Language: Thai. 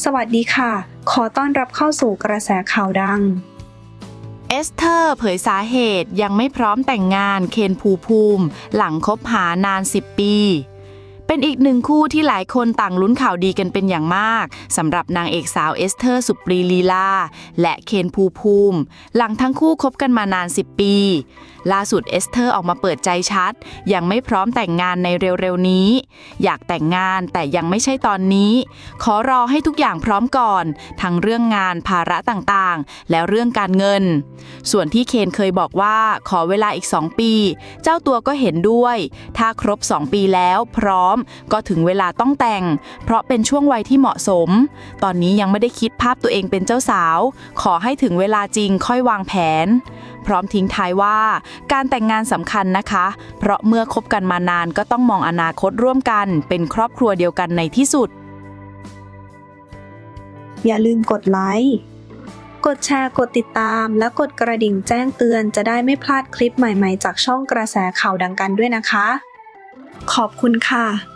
สวัสดีค่ะ ขอต้อนรับเข้าสู่กระแสข่าวดัง เอสเธอร์เผยสาเหตุยังไม่พร้อมแต่งงานเคนภูภูมิ หลังคบหานาน 10 ปี เป็นอีกหนึ่งคู่ที่หลายคนต่างลุ้นข่าวดีกันเป็นอย่างมากสำหรับนางเอกสาวเอสเธอร์สุปรีลีลาและเคนภูภูมิ หลังทั้งคู่คบกันมานาน 10 ปี ล่าสุดเอสเธอร์ออกมาเปิดใจชัด ยังไม่พร้อมแต่งงานในเร็วๆนี้ อยากแต่งงานแต่ยังไม่ใช่ตอนนี้ ขอรอให้ทุกอย่างพร้อมก่อน ทั้งเรื่องงานภาระต่างๆ และเรื่องการเงิน ส่วนที่เคนเคยบอกว่าขอเวลาอีก 2 ปี เจ้าตัวก็เห็นด้วย ถ้าครบ 2 ปีแล้วพร้อมก็ถึงเวลาต้องแต่ง เพราะเป็นช่วงวัยที่เหมาะสม ตอนนี้ยังไม่ได้คิดภาพตัวเองเป็นเจ้าสาว ขอให้ถึงเวลาจริงค่อยวางแผน พร้อมทิ้งท้ายว่า การแต่งงานสำคัญนะคะ เพราะเมื่อคบกันมานานก็ต้องมองอนาคตร่วมกัน เป็นครอบครัวเดียวกันในที่สุด อย่าลืมกดไลค์กดแชร์ กดติดตาม และกดกระดิ่งแจ้งเตือนจะได้ไม่พลาดคลิปใหม่ๆ จากช่องกระแสข่าวดังกันด้วยนะคะ ขอบคุณค่ะ